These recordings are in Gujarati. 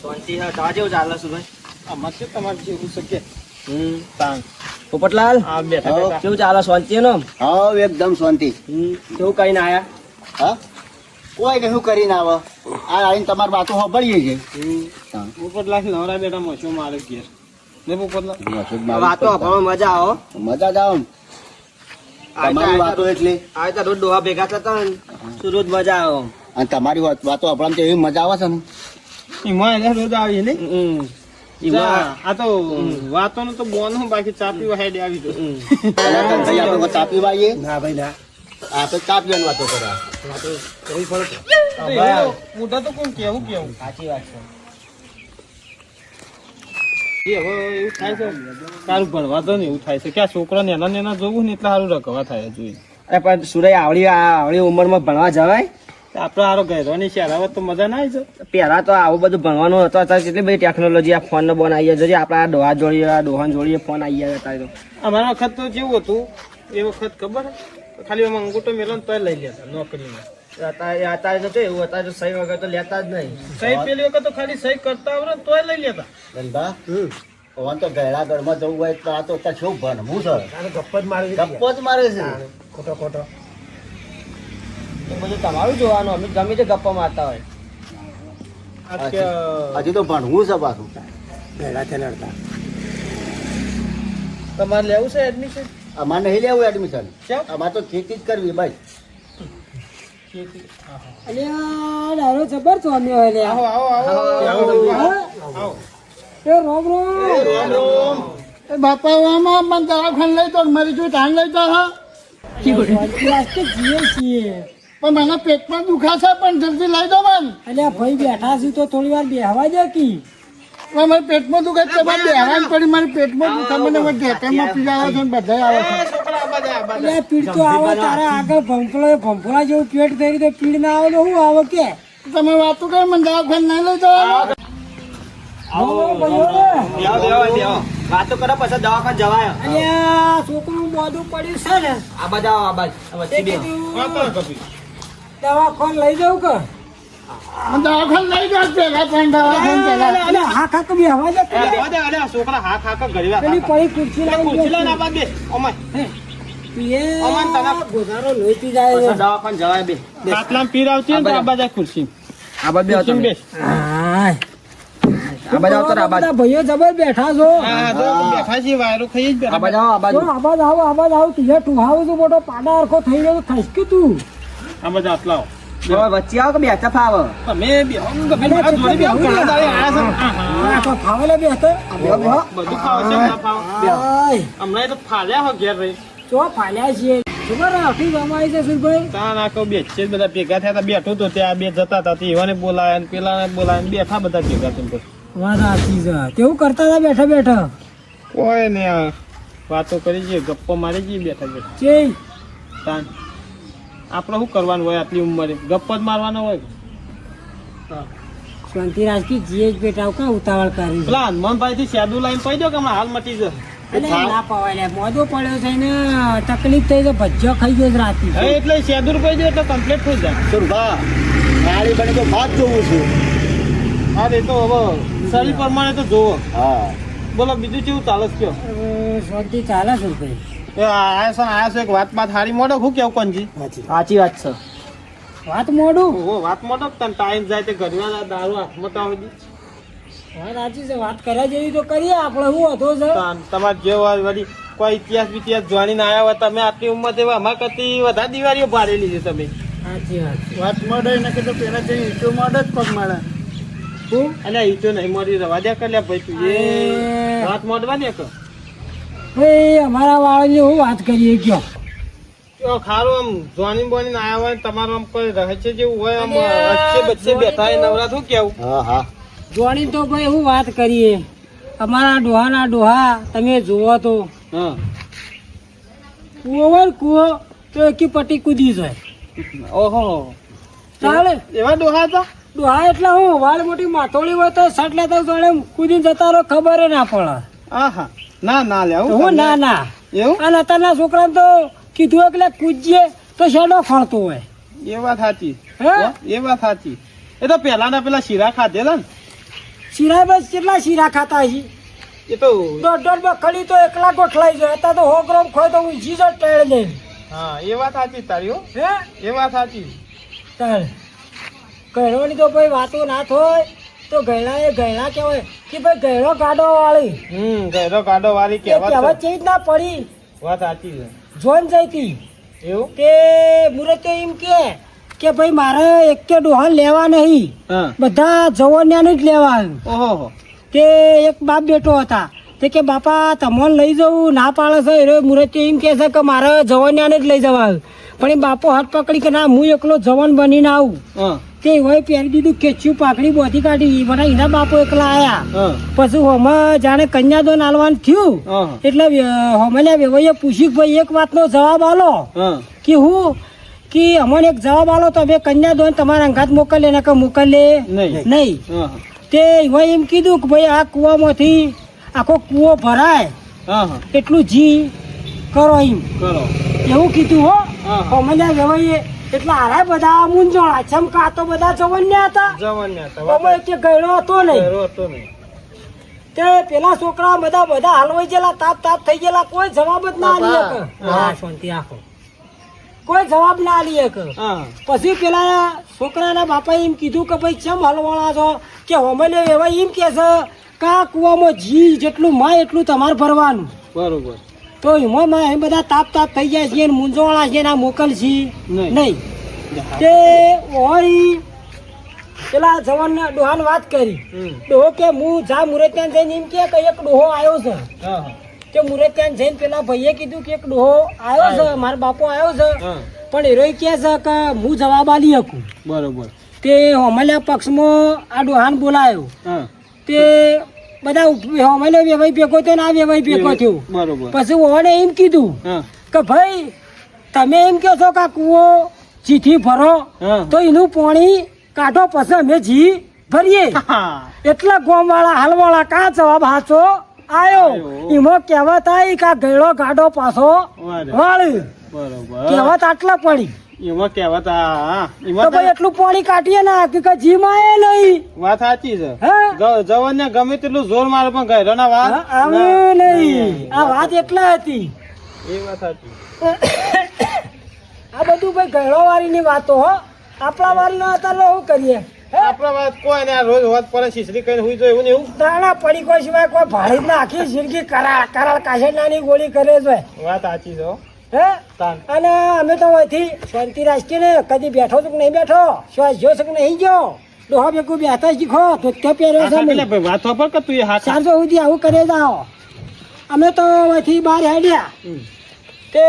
શાંતિ હા? તમારે કેવું ચાલે સુભાઈ આમાં છે તમારે જેવું છે હમ તાણ. પોપટલાલ આ બેઠા બેઠા. કેવું ચાલે? શાંતિ નો હા એકદમ શાંતિ. હમ કેવું કરીને આયા? હા? કોઈ ને કરીને આવે? આ આવીને તમારી વાતો સાંભળીએ છે પોપટલાલ નવરા બેઠા મશો મારે ઘેર. ને પોપટલાલ વાતો આપણને મજા આવો મજા જ આવો તમારી વાતો એટલે. આ તો રોજ ડોહા ભેગા થતા ને તો રોજ મજા આવે. અને તમારી વાતો આપણને એવી મજા આવે છે ને. એમાં એટલે રોજ આવી ને આ તો વાતો નું તો બોન બાકી ચા પીવા હેડે આવી તો હમ. એના કરતાં ભાઈ આપણે ચા પીવા ના ભાઈ ના. આ તો ચા પીવાની વાતો કરે. કરવી પડે મોટા તો કોણ કેવું કેવું? સાચી વાત છે. એ હવે એવું થાય છે. સારું ભણવા તો ને એવું થાય છે. કે આ છોકરા નેના નેના જોવું ને એટલે સારું રકવા થાય જોઈએ અરે પણ સુરય આવડી આ આવડી ઉંમરમાં ભણવા જવાય? આપડે ની ગયરોની શહેરાવત તો મજા ના આવી છે પહેલા તો આવું બધું ભણવાનું હતું. અત્યારે કેટલી બધી ટેકનોલોજી આ ફોન નો બોન આવી જાય આપણે આ ડોહા જોડીએ આ ડોહાન જોડીએ ફોન આવી જાય અત્યારે તો. અમારા વખત તો જેવું હતું. એ વખત ખબર? ખાલી એમાં અંગૂઠો મેલો ને તોય લઈ લેતા નોકરીમાં. અત્યારે અત્યારે તો એવું અત્યારે તો સહી વગર તો લેતા જ નહીં. સહી પેલી વખત તો ખાલી સહી કરતા આવડે તોય લઈ લેતા. ધંધા તો ગયડા જવું હોય તો આ તો અત્યારે શું ભણવું છે? ગપ્પ જ મારે ગપ્પો જ મારે છે. ખોટો ખોટો. એ બધું તમારું જોવાનું અમે ગમે તે ગપ્પા મારતા હોય. હજી તો ભણવું છે પાછું. પહેલા છે લડતા તમારે લેવું છે એડમિશન અમારે નહીં લેવું એડમિશન કેમ? અમારે તો ખેતી જ કરવી ભાઈ. ડાયરો જબર ચોમ્યો હોય લે. આવો આવો આવો એ રોમ રોમ. બાપા આમાં મને દવાખાને લઈ તો મારી જોઈ ધાન લઈ તો હા? જીએ છીએ. પણ મને પેટમાં દુખાશે પણ જલ્દી લઈ દો મન. એટલે ભાઈ બેઠા છું તો થોડી વાર બેહવા દે કી. મારે પેટમાં દુખે છે મારે બેહાન પડી મારે પેટમાં દુખે મને હવે ઢેકામાં પીડા આવે છે બધા આવે છે. એ છોકરા આ બાજુ, આ બાજુ. અલ્યા પીડ તો આવે તારા આગળ ભંપલો ભંપલા જેવું પેટ થઈ તો પીડ ના આવે તો શું આવે કે? તમે વાતો કઈ મને દવાખાને ના લઈ જવાનું વાતો કરો પછી દવાખાને જવાય. અલ્યા છોકરું મોઢું પડ્યું છે ને. આ બધા આવો આ બાજુ. દવાખાન લઈ જવું કે? લઈ પેલા પણ દવાખાને પેલા. દે. અરે, છોકરા હાથ હાથ ઘડી પેલી. પડી ખુરશી ખુરશી લાવી છે. દવાખાને જવાય બે. ને ખુરશી. આવતો આવતો ભાઈઓ જબર બેઠા છો. હા, હા, તો બેઠા છીએ, વાયરો ખાઈ જ આ બેઠા. આવો આ બાજુ. જો આબાદ આવો આબાદ આવો તું ટુહાવું મોટો પાડા અરખો થઈ ગયો ખસકી તું? આ બધા આટલા આવો. વચ્ચે આવો કે બે ફાવ? તમે છે. ફાવેલા બે બધું ખાવા છે, ના હમણાં તો ફાલ્યા હો ઘેર રહી. ચો ફાલ્યા છીએ. ખબર આખી જમાઈ છે સુરભાઈ? તા ના બે છે બધા ભેગા થયા તા બેઠું તો ત્યાં બે જતા હતા એવાને બોલાયા ને પેલાને બોલાયા ને બેઠા બધા ભેગા થઈને વાત સાચી છે. કેવું કરતા હતા બેઠા બેઠા? કોઈ ને વાતો કરી છે ગપ્પો મારી જઈએ બેઠા બેઠા. કે તાન. આપણે શું કરવાનું હોય આટલી ઉંમરે? ગપ્પ જ મારવાનો હોય શાંતિ રાજકી જીએ જ બેટા કાં ઉતાવળ કરી? પેલા હનુમાનભાઈ થી સેદુ લાઈન પડી દો કે હમણાં હાલ મટી જશે ના પવાય મોદો પડ્યો છે ને તકલીફ થઈ છે ભજ્જો ખાઈ ગયો રાતી એટલે સેદુર પડી દો એટલે કમ્પ્લીટ થઈ જાય. ગાડી બની તો ભાત જોવું છું. હા એ તો હવે શરીર પ્રમાણે તો જોવો. હા. બોલો બીજું કેવું ચાલે છે? કયો શાંતિ ચાલે છે ભાઈ. એ આયા છે આયા છે એક વાત બાત મોડો શું કેવું કોનજી? સાચી વાત. છે. વાત મોડું? વાત મોડો તને ટાઈમ જાય તે ઘરમાં દારૂ હાથમાં તો આવી વાત સાચી છે વાત કર્યા જેવી તો કરીએ આપણે શું હતો છે તમારે જે વળી કોઈ ઇતિહાસ બિતિહાસ જાણીને આવ્યા હોય તમે આટલી ઉંમર એવા અમાર કરતી વધારે દિવાળીઓ ભાડેલી છે તમે. સાચી વાત. વાત મળે એને કે તો પેલા જઈ ઈટો મળે જ પગ મળે શું અને ઈ નહીં મળી રવા દે કર્યા ભાઈ તું. એ. વાત મોડવા દે કે ભાઈ અમારા વાળાની હું વાત કરીએ કયો? તો ખારું આમ જોની બોની આવ્યા હોય ને તમારું આમ કોઈ રહસ્ય જેવું હોય આમ વચ્ચે બચ્ચે બેઠા હોય નવરા શું કેવું? હા હા. જોણી તો ભાઈ હું વાત કરીએ. અમારા ડોહાના ડોહા તમે જુઓ તો. હા. કૂવો હોય ને તો એકી પટ્ટી કૂદી જાય. ઓહો. ચાલે. એવા ડોહા હતા? ડોહા એટલે હું વાળ મોટી માથોળી હોય તો સટ લેતા જોડે કૂદીને જતા રહો ખબર ના પડે. આહા. ના ના લે હું ના ના. એવું? અને અત્યારના છોકરાને તો કીધું એટલે કૂદીએ તો શેડો ફળતો હોય. એ વાત સાચી. હે? એ વાત સાચી. એ તો પેલાના પેલા શીરા ખાધેલા ને? શીરા બસ કેટલા શીરા ખાતા હશે એ તો દોઢ દોઢ બખડી તો એકલા ગોઠલાઈ જાય. અત્યારે તો હો ગ્રામ ખોય તો ઊંચી જ ટેળ લઈને હા એ વાત સાચી તારી હો. હે? એ વાત સાચી. તાર. કરવાની તો ભાઈ વાતો ના થાય તો ગયડા એ ગયડા કહેવાય કે ભાઈ ગયડો ગાડો વાળી. હમ ગયરો ગાડો વાળી કહેવાય કહેવત કહેવત છે. છે જ ના પડી. વાત સાચી છે. જોન જઈતી એવું? કે મુરત એમ કે કે ભાઈ મારે એક કે ડોહન લેવા નહીં. બધા જવાનિયાને જ લેવા ઓહો તે એક બાપ બેટો હતા. તે કે બાપા તમને લઈ જવું ના પાડે છે. એ મુરત એમ કે છે કે મારે જવાનિયાને જ લઈ જવા પણ એ બાપો હાથ પકડી કે ના હું એકલો જવાન બનીને આવું. તે હોય પહેરી દીધું કેચ્યું પાકડી બોધી કાઢી મને એના બાપો એકલા આયા. પછી હોમાં જાણે કન્યાદાન આલવાનું થયું. એટલે હોમલ્યા વેવાઈએ પૂછ્યું કે ભાઈ એક વાતનો જવાબ આલો. કે હું? કે અમને એક જવાબ આલો તો બે કન્યાદાન તમારા અંગાત મોકલે ને કે મોકલે નહીં. નહીં. તે હોય એમ કીધું કે ભાઈ આ કૂવામાંથી આખો કૂવો ભરાય. એટલું જી કરો એમ. કરો. એવું કીધું હો. હા. હોમલ્યા વેવાઈએ એટલે હારા બધા મૂંઝવણા ચમકા તો બધા જવન્યા હતા. જવન્યા ને હતા. અમે કે ગયડો હતો નહીં. હતો નહીં. તે પેલા છોકરા બધા બધા હલવાઈ ગયેલા તાપ તાપ થઈ ગયેલા. કોઈ જવાબ જ ના આલી હા. શાંતિ રાખો. કોઈ જવાબ ના આલી એક. પછી પેલા છોકરાના બાપાએ એમ કીધું કે ભાઈ ચમ હલવાણા છો? કે હોમલે એવા એમ કે છે કા કુવામાં જી જેટલું માય એટલું તમારે ભરવાનું. બરોબર. તો એમાં એ બધા તાપ તાપ થઈ જાય છે મૂંઝવણા છે એના આ મોકલશી નહીં. તે ઓરી પેલા જવાનના ડોહાને વાત કરી. ડોહો કે હું જા મુરત્યાન જઈને એમ કે એક ડોહો આવ્યો છે. તે મુરત ત્યાં જઈને પેલા ભાઈએ કીધું કે એક ડોહો આવ્યો છે મારો બાપો આવ્યો છે. પણ હીરોય કહે છે કે હું જવાબ આલી શકું. બરોબર. તે હોમલ્યા પક્ષમાં આ ડોહાન બોલાયો. તે બધા હોમલ્યો વ્યવહાર ભેગો થયો ને આ વ્યવહાર ભેગો થયો. બરોબર. પછી ઓને એમ કીધું કે ભાઈ તમે એમ કહો છો કે કૂવો ચીઠી ભરો તો એનું પાણી કાઢો પછી અમે જી ભરીએ. એટલા ગોમવાળા હાલવાળા કા જવાબ હાચો આયો. આયો. એમાં કહેવત આવી કે આ ગયડો ગાડો પાછો. વાળી. કહેવત આટલા પડી. એમાં કહેવત હા. તો એમાં ભાઈ એટલું પાણી કાઢીએ ને કે જીમાં એ નહીં. વાત સાચી છે. જવન ને ગમે તેટલું જોર મારે પણ ગયરો ના વાત. આવે નહીં. આ વાત એટલા હતી. એ વાત સાચી. આ બધું ભાઈ ગયરો વાળી ની વાતો હો. આપણા વાળીનો અત્યારે શું કરીએ? આપણા વાત કોઈ ને રોજ વાત પડે શીશરી કઈ હોય તો એવું ને એવું? તાણા પડી કોઈ સિવાય કોઈ ભાડી ના આખી જિંદગી કરાળ કરાળ કાશેડાની ગોળી કરે છે. વાત સાચી છે હો. અને અમે તો અહીંથી શાંતિ રાખીએ ને કદી બેઠો છું કે નહીં બેઠો? શ્વાસ જો છે કે નહીં ગયો? ડોહા ભેગું બેઠા શીખો તો ત્યાં પહેર્યો છે વાતો પર કે તું એ હા ચારસો સુધી આવું કરે જાઓ. અમે તો અહીંથી બહાર હેડ્યા. તે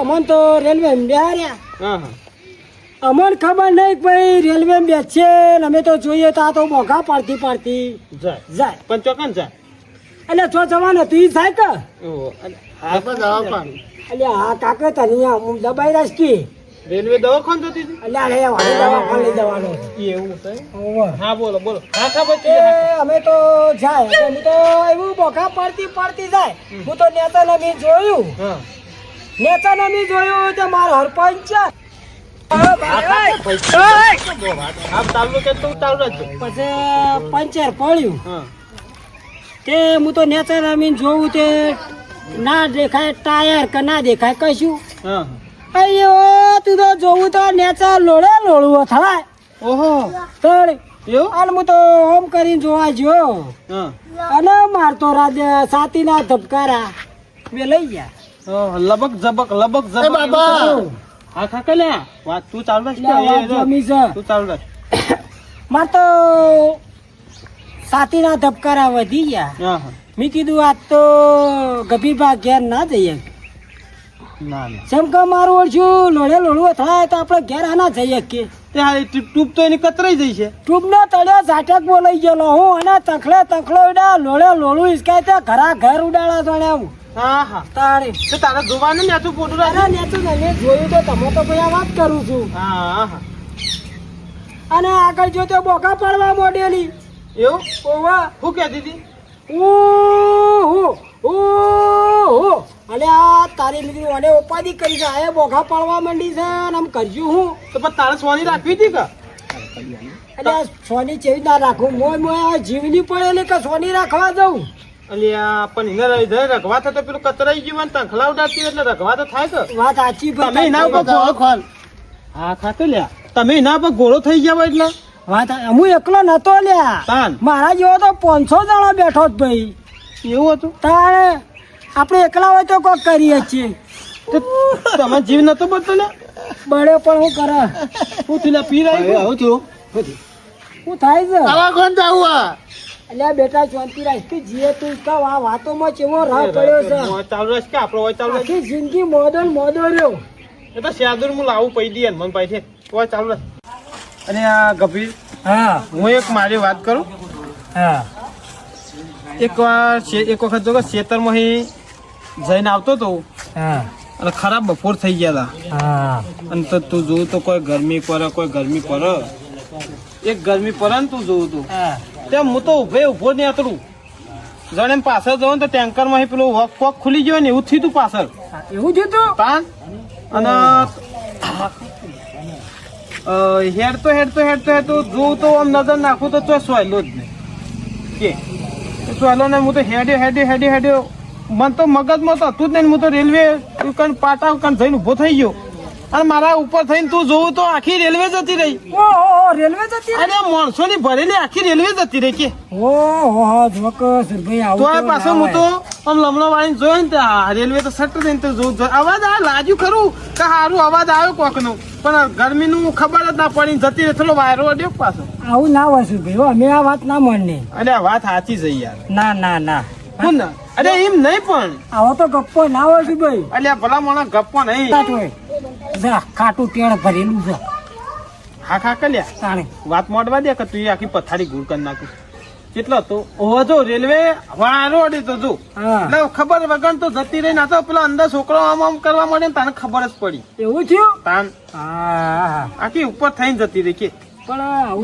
અમને તો રેલવે બેહાર્યા અમને ખબર નહીં ભાઈ રેલવે બેસશે ને અમે તો જોઈએ તો આ તો મોઘા પાડતી પાડતી. જાય. જાય. પણ ચોકન જાય. એટલે જો જવાનું હતું થાય કે? એટલે હા કાકા તનિયા હું દબાઈ રાખી રેલવે દવાખાન જતી હતી? એટલે અરે વાળી દવાખાને લઈ જવાનો. એવું છે હા બોલો બોલો. અમે તો જાય હું તો એવું મોઘા પડતી પડતી જાય. હું તો નેતા નમી જોયું. હા. નેતા નમી જોયું તે મારો હરપંચ કે પછી પંચર પડ્યું. હા. તે હું તો નેચર રમીને જોઉં તે. ના દેખાય ટાયર કે ના દેખાય કશું? અયો તું તો જોવું તો નેચર લોળે લોળું થાય ઓહો. તળ એવું? હું તો ઓમ કરીને જોવા હા. અને મારતો રાજ સાતીના ધબકારા મેં લઈ ગયા. લબક ઝબક લબક જબક બાબા. હા કાકા લે વાત તું ચાલુ રાખ જો. તું ચાલુ રાખ. માર તો સાતીના ધબકારા વધી ગયા. મેં કીધું આજ તો ગભીરભા ઘેર ના જઈએ. ના ના. જેમ કે મારું ઓળશું લોડે લોડવું થાય તો આપણે ઘેર આના જઈએ કે. ટ્યુબ તો એની કતરાઈ જઈ છે. ટ્યુબનો તળિયો ઝાટક બોલાઈ ગયેલો હું અને તખલે તખલો ઉડા લોડે લોડું ઈસકાય ત્યાં ઘરા ઘર ઉડાડા જોડે હું હા હા. તારે. તો તારે જોવાનું ને તું ફોટો રાખ? ને જોયું તો તમે તો ભાઈ વાત કરું છું. હા હા. અને આગળ જો તો બોકા પાડવા મોડેલી. એવું? ઓવા શું કહેતી હતી. ઓહો ઓહો અને આ તારી દીકરી અને ઉપાધિ કરી છે. આ બોઘા પાડવા માંડી છે અને આમ કરજું હું. તો પણ તારે સોની રાખવી હતી કે? આ સોની ચેવી ના રાખું. મોય મોય આ જીવની પડેલી કે સોની રાખવા જવું અલી આ પણ એને રખવા થતો પેલું કતરાઈ ગયું ને તંખલા ઉડાડતી એટલે રખવા તો થાય કે? વાત સાચી તમે એના ઉપર ગોળો ખોલ હા ખાતો લ્યા. તમે એના પર ગોળો થઈ ગયા એટલે? વાત હું એકલો નતો લ્યા. મારા જેવો તો પાંચસો જણા બેઠો જ ભાઈ. એવું હતું? તારે આપણે એકલા હોય તો કોક કરીએ છીએ. તો તમે જીવ નતો બનતો ને? બળે પણ હું કરે. હું તું લ્યા પી રહી આવું છું હું થાય છે? આવા કોણ જાવું આ? અલ્યા બેટા શાંતિ રાખ. તું જીએ તું કા આ વાતોમાં ચેવો રાહ પડ્યો છે. ચાલુ રહેશે કે આપણો હોય ચાલુ રહેશે? જિંદગી મોદન મોદો રહ્યો એ તો શાદુર હું લાવું પૈ દઈએ મન પાઈ છે હોય ચાલુ રહે અને આ ગભીર હા. હું એક મારી વાત કરું? હા. એક વાર એક વખત જો ખેતરમાં જઈને આવતો તો હા. અને ખરાબ બપોર થઈ ગયા હતા અને તો તું જોયું તો કોઈ ગરમી પર કોઈ ગરમી પર એક ગરમી પર તું જોવું તું. ત્યાં હું તો ઉભે ઊભો નહીં અતરું જાણે એમ પાછળ જવું ને તો ટેન્કરમાં અહીં પેલું વોક વોક ખુલી ગયો ને એવું થયું તું પાછળ. એવું જ તું? તાન. અને હેડતો હેડતો હેડતો હેડતો જોઉં તો આમ નજર નાખું તો ચોય સોયલો જ નહીં. કે? સોયલો ને હું તો હેડ્યો હેડ્યો હેડ્યો હેડ્યો. મન તો મગજમાં તો હતું જ નહીં હું તો રેલવે કણ પાટા કણ જઈને ઊભો થઈ ગયો. અને મારા ઉપર થઈને તું જોવું તો આખી રેલવે જતી રહી. ઓહો રેલવે જતી રહી? અને માણસોની ભરેલી આખી રેલવે જતી રહી કે. ઓહો જોકસ ભાઈ આવું તો પાછો હું તો આમ લમણો વાળીને જોયો ને આ રેલવે તો સટ થઈને તો જોઉં. અવાજ આ લાગ્યું ખરું કે સારું અવાજ આવ્યો કોકનો. પણ ગરમીનું ખબર જ ના પડી જતી રહી થોડો વાયરો અડ્યો પાછો? આવું ના હોય શું ભાઈ હો, અમે આ વાત ના માનીએ. અરે આ વાત સાચી છે યાર. ના ના ના. હું ના અરે એમ નહીં પણ. આવો તો ગપ્પો ના હોય ભાઈ? અલ્યા ભલા મને ગપ્પો નહીં. જા ખાટું ટેણ ભરેલું છે. હા ખા કલ્યા. તાણે. વાત મોડવા દે કે તું આખી પથારી ગુડ કરી નાખું? કેટલો તો? ઓહો જો રેલવે વાયરો અડી તો જો. એટલે ખબર વગર તો જતી રહી ના તો પેલો અંદર છોકરો આમ આમ કરવા માંડે તને ખબર જ પડી. એવું થયું? તાન. આખી ઉપર થઈને જતી રહી કે.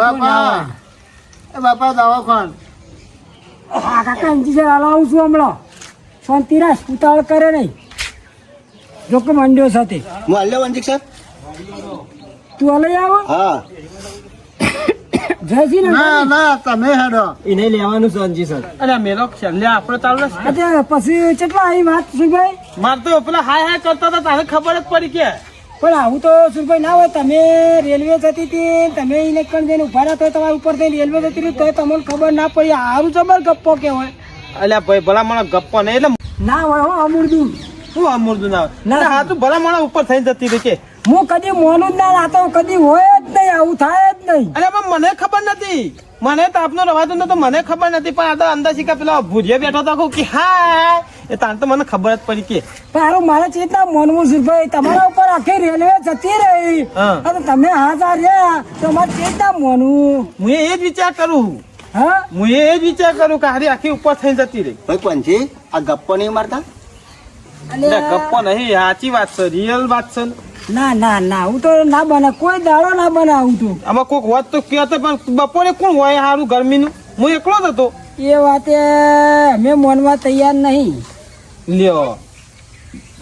બાપા. બાપા દવાખાન. કાકા ઇન્જીનિયર હલાવું છું હમણાં. શાંતિ રાખ ઉતાવળ કરે નહીં. જોકે માંડ્યો સાથે હું હાલ્યો વંજીક સર? તું હાલે આવો? હા. જયજી ને ના ના તમે હેડો. એને લેવાનું છે અંજી સર. અરે મેલો છેલ્લે આપણે ચાલુ અચ્છા પછી કેટલા આવી વાત સુભાઈ માર તો પેલા હાય હાય કરતા હતા તને ખબર જ પડી કે. પણ આવું તો સુભાઈ ના હોય. તમે રેલવે જતી હતી તમે કણ જઈને ઊભા રહ્યા તો તમારા ઉપર થઈને રેલવે જતી રહી તો તમને ખબર ના પડી. સારું જબર ગપ્પો કહેવાય. અલ્યા ભાઈ ભલા મને ગપ્પો નહીં એટલે ના હોય હો અમૂર્દું શું આ મુર્દું ના? ના. હા તું ભલા માણસ ઉપર થઈ જતી રહી કે હું કદી મોનું જ ના રાતો કદી હોય જ નહીં આવું થાય જ નહીં. અરે પણ મને ખબર નથી. મને તો આપનો રવાતો નતો મને ખબર નથી. પણ આ તો અંદર શીખા પેલા ભૂજે બેઠો તો કહું કે હા એ તાન તો મને ખબર જ પડી કે. મારા મારે ચેતના મોનવું છે ભાઈ તમારા ઉપર આખી રેલવે જતી રહી. અને તમે હાજર રહ્યા તો મારે ચેતના મોનવું હું એ જ વિચાર કરું. હા? હું એ જ વિચાર કરું કે હારી આખી ઉપર થઈ જતી રહી. ભાઈ પંછી આ ગપ્પો નહીં મારતા? એટલે ગપ્પો નહીં સાચી વાત છે રિયલ વાત છે. ના ના ના હું તો ના બના કોઈ દાડો ના બનાવું તું. આમાં કોઈક વાત તો કહેતો પણ બપોરે કોણ હોય સારું ગરમીનું? હું એકલો જ હતો. એ વાતે અમે મનમાં તૈયાર નહીં. લ્યો.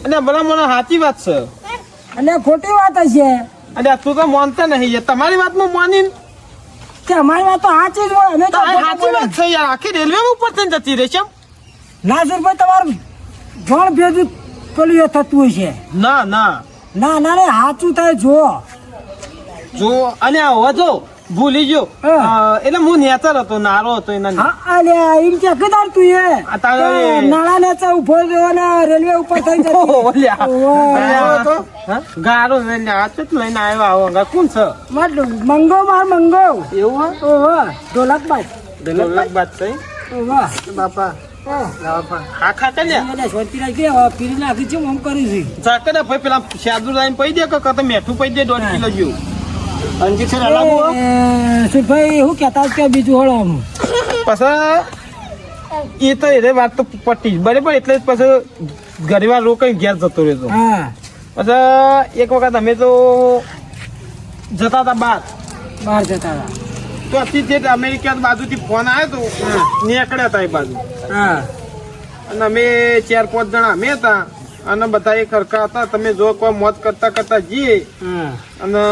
અને બધા મને સાચી વાત છે. અને ખોટી વાત હશે. અને તું તો માનતા નહીં તમારી તમારી વાતમાં માની કે અમારી વાત તો સાચી જ હોય અમે સાચી વાત છે યાર. આખી રેલવે ઉપર જતી રહેશે ના સર ભાઈ તમારું જણ ભેજું પેલું એ થતું છે. ના ના. ના ના રે સાચું થાય જો જો અને આ જો ભૂલી ગયો. એટલે હું નેચર હતો નારો હતો એના હા અલે એમ કે કદાર તું એ? નાળા નેચા ઊભો રહ્યો ને રેલવે ઉપર થઈ જતી. ગારો લઈને આ લઈને આવ્યો આવો અંગા કોણ છે? મંગો માર મંગો. એવું? ઓહો ઢોલક બાત ઢોલક બાદ છે ઓહો. બાપા. હા. ખાતા પીરી નાખી છે હું કરું છું ચાકડે ભાઈ પેલા શાદુ લાઈન દે કે તો મેઠું પૈ દે દોઢ કિલો જેવું? હલાવું એ, હું કહેતા કે બીજું હળો આમ. પછી એ તો એને વાત તો પટી બરાબર એટલે પછી ઘણીવાર રોકાઈ ઘેર જતો રહેતો. હા. પછી એક વખત અમે તો જતા હતા બહાર બહાર જતા હતા. તો અતિ જે અમેરિકા બાજુથી ફોન આવ્યો તો નીકળ્યા હતા એ બાજુ. હા. અને અમે ચાર પાંચ જણા અમે હતા. અને બધા એક હરખા હતા. તમે જો કોઈ મોત કરતા કરતા જઈએ. અને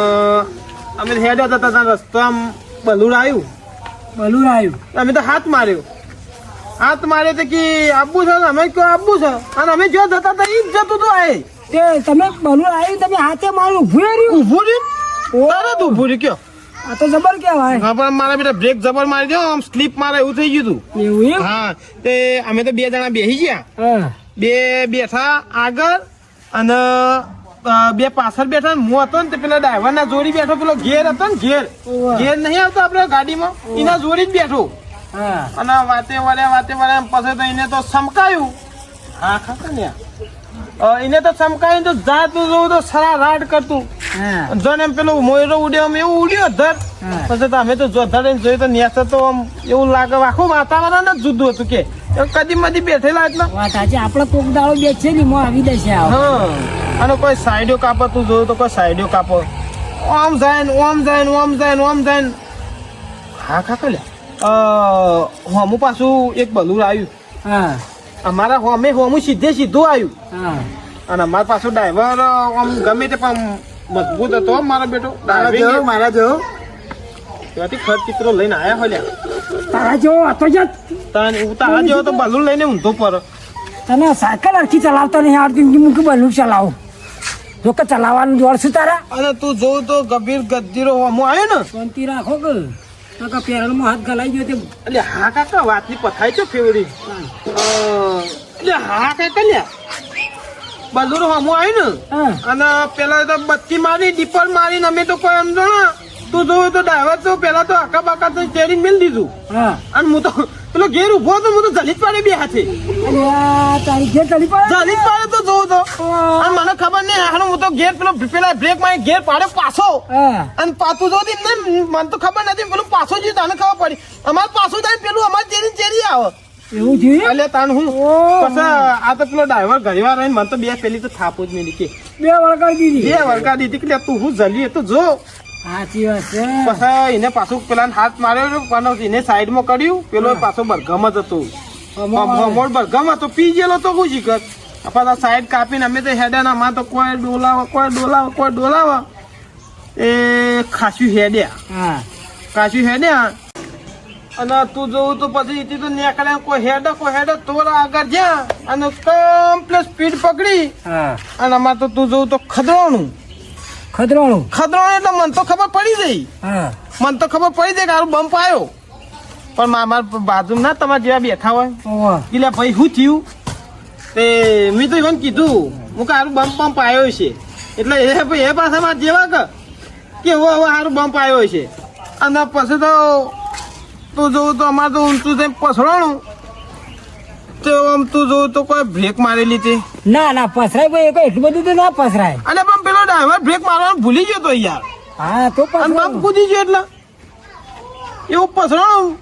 અમે હેડ્યા જતા ત્યાં રસ્તામાં બલુર આવ્યું. બલુર આવ્યું. અમે તો હાથ માર્યો. હાથ માર્યો તો કે આબુ છે અમે કહો આબુ છે? અને અમે જો જતા હતા એ જ જતું હતું એ. તમે બલુર આવ્યું તમે હાથે માર્યું ઉભું રહ્યું? ઊભું રહ્યું. તરત ઉભું રહ્યું કયો. આ તો જબર કહેવાય. હા પણ મારા બેટા બ્રેક જબર મારી દો આમ સ્લીપ મારે એવું થઈ ગયું હતું એવું એમ? હા તે અમે તો બે જણા બેસી ગયા. બે બેઠા આગળ અને બે પાછળ બેઠા ને હું હતો ને તે પેલા ડ્રાઈવર ના જોડી બેઠો પેલો ઘેર હતો ને ઘેર. ઘેર નહીં આવતો આપડે ગાડીમાં. એના જોડી જ બેઠો. હા. અને વાતે વળ્યા વાતે વળ્યા પછી તો એને તો સમકાયું. હા ખાતા ને એને તો સમકાયું તો જાતું જોવું તો સરા રાડ કરતું. જણ એમ પેલું મોયરો ઉડ્યો આમ એવું ઉડ્યો ધર પછી તો અમે તો જો ધરીને જોયું તો નેસ તો આમ એવું લાગે આખું વાતાવરણ જ જુદું હતું કે. કદી મદી બેઠેલા એટલે. વાત આજે આપણે કોક દાળો બેસે ને મોં આવી દેશે અને કોઈ સાઈડો કાપો તું જોયું તો કોઈ સાઈડો કાપો. ઓમ જાય ને ઓમ જાય ને ઓમ જાય ને ઓમ જાય ને હા કાકા લે હોમું પાછું એક બલુર આવ્યું હા. અમારા હોમે હોમું સીધે સીધું આવ્યું હા. અને અમારા પાછું ડ્રાઈવર આમ ગમે તે પણ મજબૂત હતો હો મારો બેટો. મારા મારા જેવો. ત્યાંથી ખર્ચ ચિત્રો લઈને આયા હોય. તારા જેવો હતો જ. તાન તારા જેવો તો બલૂન લઈને ઊંધો પર તને સાયકલ અરખી ચલાવતા નહીં આવડતી કે મૂકી બલુર ચલાવું. જો કે ચલાવવાનું જોર છું તારા? અને તું જોઉં તો ગંભીર ગદ્દીરો હોમો આવ્યો ને? શાંતિ રાખો કે. કાકા કે પેરણમાં હાથ ગલાઈ ગયો તે. એટલે હા કાકા વાતની પથાઈ છે ફેવરી. એટલે હા કાકા લ્યા. બલૂર હમું આવ્યું ને અને પેલા તો બત્તી મારી ડીપર મારીને અમે તો કોઈ એમ ને. તું જોયું તો ડ્રાઈવર તો પેલા તો આખા બાકા તો સ્ટેરિંગ મેલ દીધું. અને હું તો પેલો ઘેર ઊભો હતો હું તો જલીજ પાડે બે હાથે. ચડી પડે તો જોઉં તો. અને મને ખબર નહીં હારું હું તો ઘેર પેલો પેલા બ્રેકમાં ઘેર પાડે પાછો. અને પાછું જોતી મને તો ખબર નથી પેલું પાછું જ્યું તને ખબર પડી. અમારે પાછું થાય પેલું અમારે ચેરી ચેરી આવે. એવું છે? એટલે તાન હું. પછી આ તો પેલો ડ્રાઈવર ઘણી વાર રહીને મને તો બે પેલી તો થાપો જ મેલી કે. બે વળકા દીધી. બે વળકા દીધી કે તું હું જલી તો જો. સાચી વાત છે. પછી એને પાછું પેલા હાથ માર્યો પણ એને સાઈડમાં કર્યું. પેલો પાછો બરગમ જ હતો. મોડ બરગમ હતો. પી ગયેલો તો હું જીગત પાછા સાઈડ કાપીને અમે તો હેડ્યા ના માં તો કોઈ ડોલાવા કોઈ ડોલાવા કોઈ ડોલાવા. એ ખાસું હેડ્યા. હા. ખાસું હેડ્યા. અને તું જોવું તો પછી એથી તો નીકળ્યા કોઈ હેડ કોઈ હેડ થોડા આગળ જ્યાં. અને કમ્પ્લીટ સ્પીડ પકડી. અને અમારે તો તું જોવું તો ખદવાનું ખદરાણું ખદરોણું એટલે મને તો ખબર પડી જઈ મને તો ખબર પડી જાય કે આરું બમ્પ આવ્યો. પણ મામાર બાજુ ના તમારા જેવા બેઠા હોય. એટલે ભાઈ શું થયું? તે મેં તો એને કીધું હું કે આરું બમ્પ બમ્પ આવ્યો છે. એટલે એ ભાઈ એ પાછા મારા જેવા કે કે હવે હવે સારું બમ્પ આવ્યો છે. અને પછી તો તું જોવું તો અમારે તો ઊંચું થઈને પસરાણું. તો આમ તું જોવું તો કોઈ બ્રેક મારેલી તે. ના ના પસરાય ભાઈ કોઈ એટલું બધું તો ના પસરાય. અને પણ પેલો ડ્રાઈવર બ્રેક મારવાનું ભૂલી ગયો તો યાર. હા તો પણ બાપ કૂદી ગયો એટલે. એવું પસરાણું.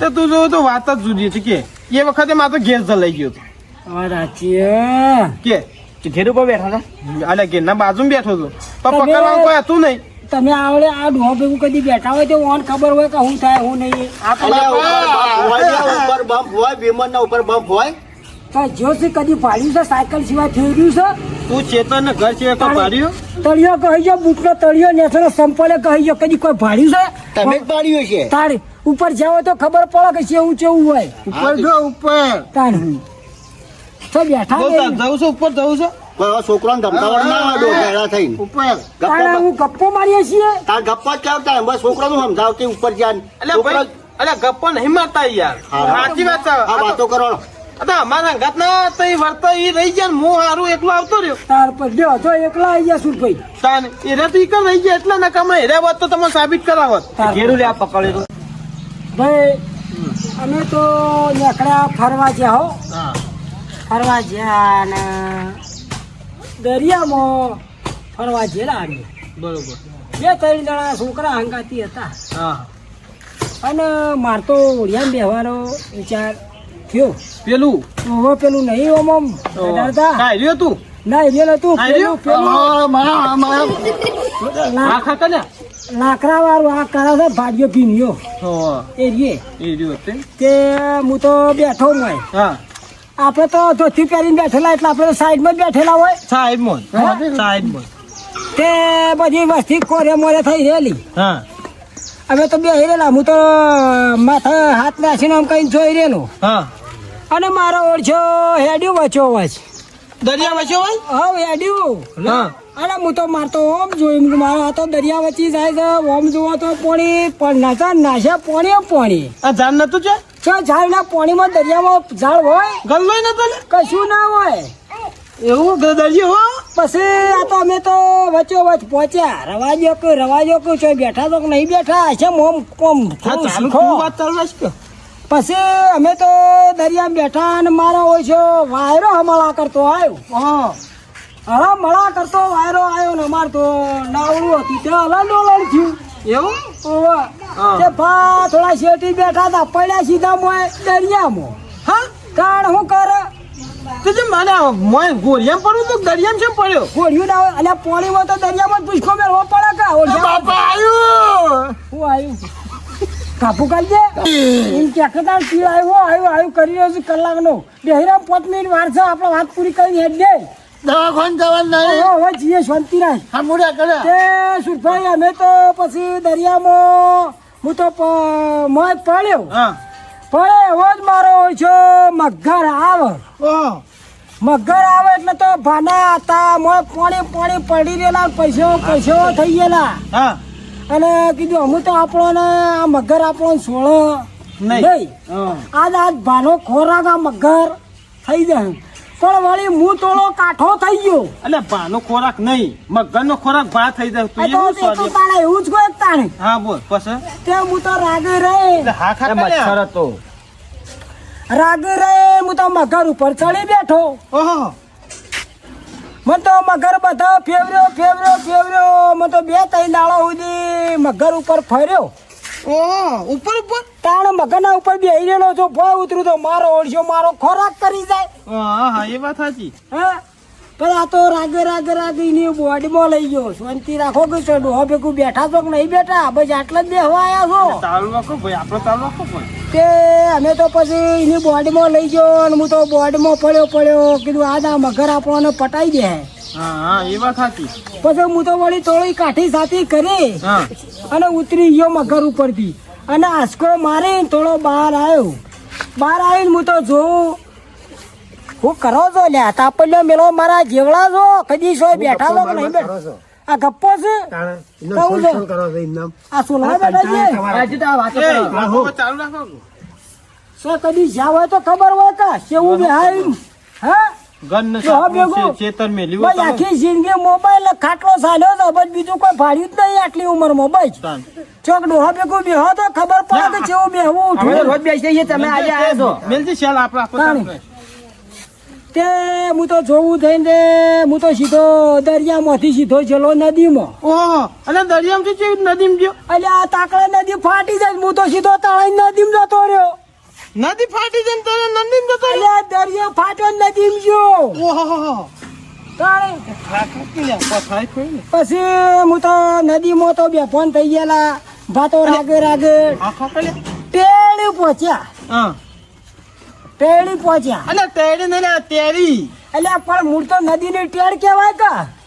તો તે જોવું તો વાત જ જુદી છે કે એ વખતે મારે ગેસ જલાઈ ગયો હતો. કે? ઘેર ઉપર બેઠા હતા? અલે ઘેરના બાજુ બેઠો હતો. તો પકડવાનું કોઈ હતું નહીં. તમે આવડે આ ડોહા ભેગું કદી બેઠા હોય તો ઓન ખબર હોય કે શું થાય શું નહીં. આ. ઉપર બમ્પ હોય વિમાન ના વિમાનના ઉપર બમ્પ હોય. તો જો છે કદી પાડ્યું છે સાયકલ સિવાય થઈ રહ્યું છે? તું ચેતન ને ઘર છે તો પાડ્યું? તળિયો કહી જો બૂટનો તળિયો નેસનો સંપલે કહી જો કદી કોઈ ભાડ્યું છે? તમે પાડ્યું છે તારે ઉપર જાવ તો ખબર પડે કે કેવું કેવું હોય. ઉપર જો ઉપર. તાર તો બેઠા. જવું છે ઉપર જવું છે? હવે છોકરાને ના થઈને. ઉપર. ગપ્પા હું ગપ્પો મારીએ છીએ? તાર ગપ્પા જ કેવતા બસ છોકરાનું સમજાવ કે ઉપર જ્યાં એટલે ભાઈ એટલે ગપ્પો નહીં મારતા યાર. સાચી વાત આ આ વાતો કરો આ અમારા અંગાત ના તો ઈ વર્તો ઈ રહી ગયા હું હારું એકલો આવતો રહ્યો. તાર પર લ્યો તો એકલા આવી ગયા સુરભાઈ. તાન એરે તો ઈ કઈ રહી ગયા એટલા ના કામ વાત તો તમે સાબિત કરાવત તાર ઘેરું લે આ પકડેલું ભાઈ અમે તો નીકળ્યા ફરવા ગયા હો. ફરવા ગયા અને દરિયામાં ફરવા જેલા આવ્યો બરોબર. બે ત્રણ જણા છોકરા હંગાતી હતા. હા. અને માર તો ઓળિયા બેહવાનો વિચાર થયો. પેલું? હવે પેલું નહીં ઓમ ડરતા કાંઈ ના એ હતું પેલું પેલું. મારા મારા. લા- આખા લાકડા વાળું આ કરે છે ભાગ્યો ભીમ્યો હા એ રીએ. એ રહ્યું તે તે હું તો બેઠો હું હા. આપણે તો ધોતી પહેરીને બેઠેલા એટલે આપણે સાઈડમાં જ બેઠેલા હોય. સાઈડમાં સાઈડમાં? તે બધી વસ્તી કોરે મોરે થઈ રહેલી. હા. હવે તો બે રહેલા. હું તો માથે હાથ નાખીને આમ કઈ જોઈ રહેલો. હા. અને મારો ઓળછો હેડ્યું વચ્ચો વચ દરિયા વચ્ચે હોય? હા હેડ્યું. હા. અરે હું તો મારતો ઓમ જોયું મારો આ દરિયા વચ્ચે જાય છે. ઓમ જોવા તો પોણી પણ નાચા નાશે પોણી પોણી. આ જાન નતું છે? જો ઝાડના પોણીમાં દરિયામાં ઝાડ હોય ગલ્લો ન તને કશું ના હોય. એવું? દરિયો હો? પછી આ તો અમે તો વચ્ચો વચ પહોંચ્યા. રવાજો કે રવાજો કે છો બેઠા તો નહીં બેઠા? છે મોમ કોમ શીખો. વાત ચાલુ પછી અમે તો દરિયામાં બેઠા અને મારો હોય છે વાયરો હમળા કરતો આવ્યો હા. મળા કરતો વાયરો આવ્યો ને અમાર તો નાવડું હતું. તે હલન ડોલન થયું. એવું. તે ભા થોડા શેઠી બેઠા હતા પડ્યા સીધા મોય દરિયામાં. હા? કાણ શું કરે? તો મને મોય ગોરિયામ પડું તો દરિયામ કેમ પડ્યો? ગોરિયું ના અલ્યા પોણીમાં તો દરિયામાં પૂછકો મેળવો પડે કા? ઓળખ્યા? બાપા આયું! હું આયું. કાપુ કરજે એમ કે કદાચ તીર આવ્યો આવ્યો આવ્યો કરી રહ્યો છે કલાકનો. બેહીરામ પાંચ મિનિટ વાર છે આપણે વાત પૂરી કરી હેડ દે. દવાખાન જવાનું નહીં? હવે જઈએ શાંતિ રાખ. હમુડ્યા કરે. તે સુરભાઈ અમે તો પછી દરિયામાં હું તો મોય પડ્યો. હા. પડે એવો જ મારો જો મગર આવે. મગર આવે એટલે તો ભાના હતા મોય પાણી પાણી પડી રહેલા પૈસો પૈસો થઈ ગયેલા. હા. અને કીધું અમે તો આપણને આ મગર આપણો સોળો નહીં. હા. આજ આજ ભાનો ખોરાક આ મગર થઈ જાય. પણ વળી હું થોડો કાઠો થઈ ગયો. એટલે ભાનો ખોરાક નહીં. મગરનો ખોરાક ભા થઈ જાય. તું એવું સ્વાદ. તાણે એવું જ કોઈ તાણે. હા બોલ પછી? તે હું તો રાગે રે. હા ખા મચ્છર હતો. રાગે રે હું તો મગર ઉપર ચડી બેઠો. ઓહો. મને તો મગર બધા ફેવર્યો ફેવર્યો ફેવર્યો. મને તો બે ત્રણ દાડા સુધી મગર ઉપર ફર્યો. ઓહો ઉપર ઉપર? તાણ મગરના ઉપર બેહી રહેલો છો ભોય ઉતરું તો મારો ઓળશો મારો ખોરાક કરી જાય. હા હા એ વાત સાચી. હા? પણ આ તો રાગે રાગે રાગે એની બોડીમાં લઈ ગયો. શાંતિ રાખો કે છો? ડોહો ભેગું બેઠા છો કે નહીં બેઠા? બસ આટલા જ દેવા આવ્યા છો. ચાલુ નાખો ભાઈ આપણો ચાલુ નાખો ભાઈ તે અમે તો પછી એની બોડીમાં લઈ ગયો અને હું તો બોડીમાં પડ્યો પડ્યો. કીધું આ આ મગર આપણને પટાઈ દે. હા એ વાત સાચી. પછી હું તો વળી થોડી કાઠી સાથી કરી અને ઉતરી ગયો મગર ઉપરથી. અને આસકો મારી થોડો બહાર આવ્યો. બહાર આવીને હું તો જોઉં હું કરો છો લ્યા? તાપલ્યો મેલો મારા જેવડા છો? કદી છો? બેઠા છો કે નહીં? બેઠા આ ગપ્પો છે? કહું છો. આ સોલા બેઠા છે હજી તો આ વાતો એ, કરો. રાખો, ચાલુ રાખો. કદી જ્યાં હોય તો ખબર હોય કા કેવું બેહાય હા? ગન ને ડોહા ભેગું. ચેતર મેલી બસ આખી જિંદગી મોબાઈલ ખાટલો ચાલ્યો છે બસ બીજું કોઈ ફાડ્યું જ નહીં આટલી ઉંમરમાં બસ. ચોક ડોહા ભેગું બેહો તો ખબર પડે કે કેવું બેહવું ઉઠવું. રોજ બેસીએ તમે આજે આવ્યા છો. મેલજી શાલ આપણે આપણો ચાલુ તાણી. તે હું તો જોવું થઈને હું તો સીધો દરિયામાંથી સીધો ચલો નદીમાં. ઓહો અને દરિયામાંથી નદીમાં ગયો? એટલે આ તાકડા નદી ફાટી જાય હું તો સીધો તળાઈ નદીમાં જતો રહ્યો. નદી ફાટી જાય તો તને જતો એટલે આ દરિયો ફાટ્યો નદીમાં ગયો ઓહો. કે. પછી હું તો નદીમાં તો બે ફોન થઈ ગયેલા ભાતો રાગે રાગે. ટેડી પહોંચ્યા. હા. ટેડી પહોંચ્યા. અલ્યા તેડી ને તેડી. એટલે પણ મૂળ તો ટેડ કા અલ્યા હે ને. તે ટેડી તો તે દાડા ટેડી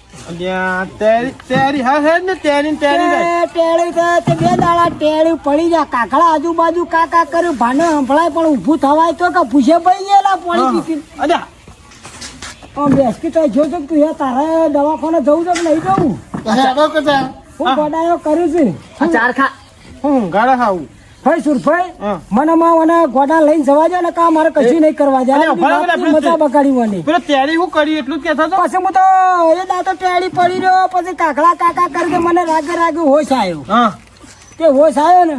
પડી જાય. કાકડા આજુબાજુ કાકા કર્યું. ભાને સંભળાય પણ ઊભું થવાય તો કે પૂછે પડી ગયેલા પાણી પીતી બેસકી તો જો તો તું તારે દવાખાને જવું છે કે નહીં જવું? કર્યું છે હું કરું છું. ચાર ખા. હું ગાળા ખાવું. ભાઈ સુરભાઈ. મને માં મને ગોડા લઈને જવા જાય ને કા મારે કશું નહીં કરવા આપણે મજા બગાડી મને. પેલો હું કરી એટલું જ કહેતો પછી હું તો એ દાતો ટેડી પડી રહ્યો પછી કાકડા કાકા કરીને મને રાગે રાગે હોશ આવ્યો. તે હોશ આવ્યો ને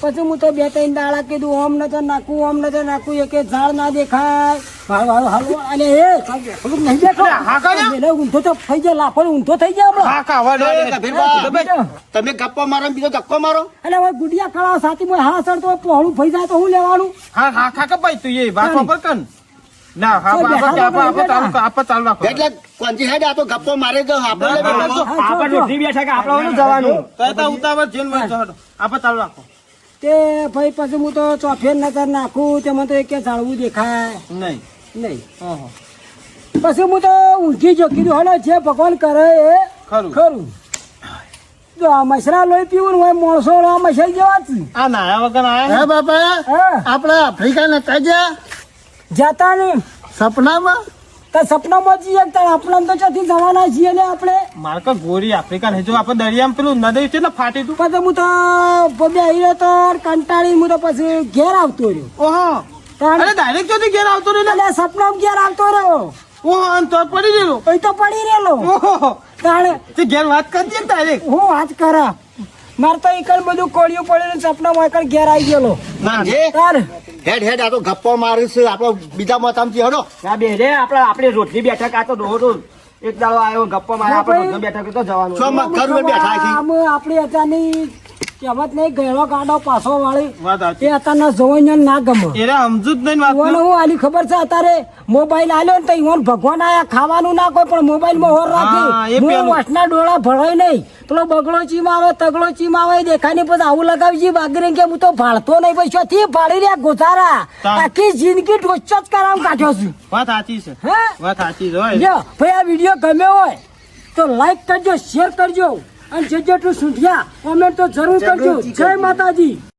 પછી હું તો બે ત્રણ દાડા કીધું ઓમ નથી નાખું ઓમ નથી નાખું એક ઝાડ ના દેખાય. અને એ નહીં? પેલો ઊંધો તો થઈ જાય લાફો ઊંધો થઈ જાય તમે ગપ્પા મારો બીજો ધક્કો મારો? અને હવે ગુડિયા કળા સાથી હા સર તો પહોળું થઈ જાય તો હું લેવાનું? હા હા કાકા ભાઈ તું એ વાત પર કર ને. ના હા તો આપણે આપણે બેઠા. ચાલુ આપણે ચાલુ રાખો એટલે કોંજી હેડ આ તો ગપ્પો મારે તો આપણે ના, ના, ના, આપણે ઉઠી બેઠા કે આપણે જવાનું. તો તો ઉતાવળ જીન. આપણે ચાલુ રાખો તે ભાઈ પછી હું તો ચોફેર નજર નાખું તે મને તો એક જાણવું દેખાય. નહીં. નહીં. પછી હું તો ઊંઘી જો કીધું હલો જે ભગવાન કરે એ. ખરું. ખરું. મસરા લોહી પીવું ને હોય માણસો આ જેવા આ નાયા વગર આયા હે? બાપા? હા આપણા આફ્રિકા નતા ગયા જતા ને સપનામાં? તો સપનામાં જઈએ તાર આપણા તો ચોથી જવાના છીએ ને આપણે? મારે કા ગોરી આફ્રિકા હે જો આપણે દરિયામાં પેલું નદી છે ને ફાટી તું. પછી હું તો પગે આવી તો કંટાળી હું તો પછી ઘેર આવતો રહ્યો. ઓહો. અરે ડાયરેક્ટ ચોથી ઘેર આવતો રહ્યો એટલે સપનામાં ઘેર આવતો રહ્યો. ઓહો અને તો પડી રહેલો. એ તો પડી રહેલો. ઓહો. તાણે તે ઘેર વાત કરતી ને ડાયરેક્ટ હું વાત કરા. મારે તો એકલ બધું કોળિયું પડ્યું ને સપનામાં એકલ ઘેર આવી ગયેલો. ના તાર હેડ હેડ આ તો ગપ્પો મારીશ આપણો બીજા મતામથી હડો. ના બે રે આપણે આપણે રોજની બેઠક આ તો તો એક દાડો આવ્યો ગપ્પો મારે આપણે રોટલી બેઠક તો જવાનું. શું મગર બેઠા છે આમ હતા અત્યારની કહેવત નહીં ગયેલો ગાડો પાછો વાળી. એ અત્યારના જવાનને ના ગમે. એને સમજુ જ નહીં વાત હું આલી ખબર છે અત્યારે મોબાઈલ આલ્યો ને તો ઈવોને ભગવાન આયા ખાવાનું ના કોઈ પણ મોબાઈલમાં હોર એ હું. વાસના ડોળા ભરાય નહીં. પેલો બગડો ચીમ આવે તગડો ચીમ આવે દેખાય ને પછી આવું લગાવી છે બાગરી કે હું તો ભાળતો નહીં પછી થી ભાળી રહ્યા ગોધારા. આખી જિંદગી ઢોચો જ કરાવ કાઢ્યો છું. વાત સાચી છે. હે? વાત સાચી છે ભાઈ આ વીડિયો ગમ્યો હોય તો લાઈક કરજો શેર કરજો. અને જે જેટલું સુધ્યા કોમેન્ટ તો જરૂર કરજો. જય માતાજી.